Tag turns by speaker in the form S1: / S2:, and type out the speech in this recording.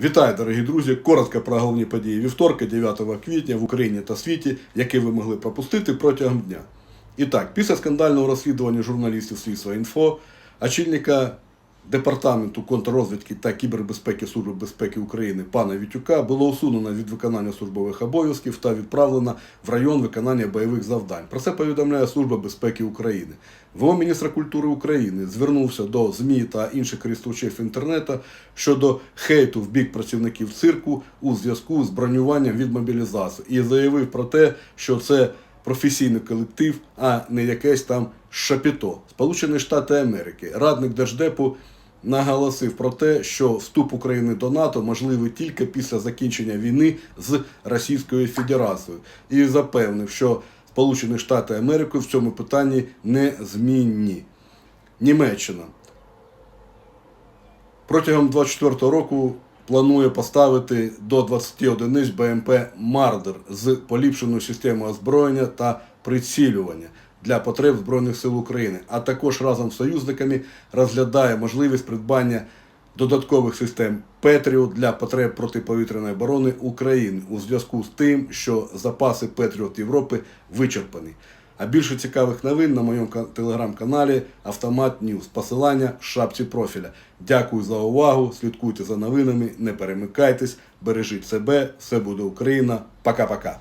S1: Вітаю, дорогі друзі! Коротко про головні події вівторка, 9 квітня в Україні та світі, які ви могли пропустити протягом дня. І так, після скандального розслідування журналістів Слідства інфо, очільника департаменту контррозвідки та кібербезпеки Служби безпеки України пана Вітюка було усунено від виконання службових обов'язків та відправлено в район виконання бойових завдань. Про це повідомляє Служба безпеки України. ВО міністра культури України звернувся до ЗМІ та інших користувачів інтернету щодо хейту в бік працівників цирку у зв'язку з бронюванням від мобілізації і заявив про те, що це професійний колектив, а не якесь там шапіто. Сполучені Штати Америки, радник Держдепу наголосив про те, що вступ України до НАТО можливий тільки після закінчення війни з Російською Федерацією і запевнив, що Сполучені Штати Америки в цьому питанні не змінні. Німеччина протягом 24 року планує поставити до 20 одиниць БМП Мардер з поліпшеною системою озброєння та прицілювання для потреб Збройних сил України, а також разом з союзниками розглядає можливість придбання додаткових систем Петріот для потреб протиповітряної оборони України у зв'язку з тим, що запаси Петріот Європи вичерпані. А більше цікавих новин на моєму ка- телеграм-каналі Автомат Ньюс. Посилання в шапці профіля. Дякую за увагу. Слідкуйте за новинами, не перемикайтесь, бережіть себе. Все буде Україна. Пока-пока.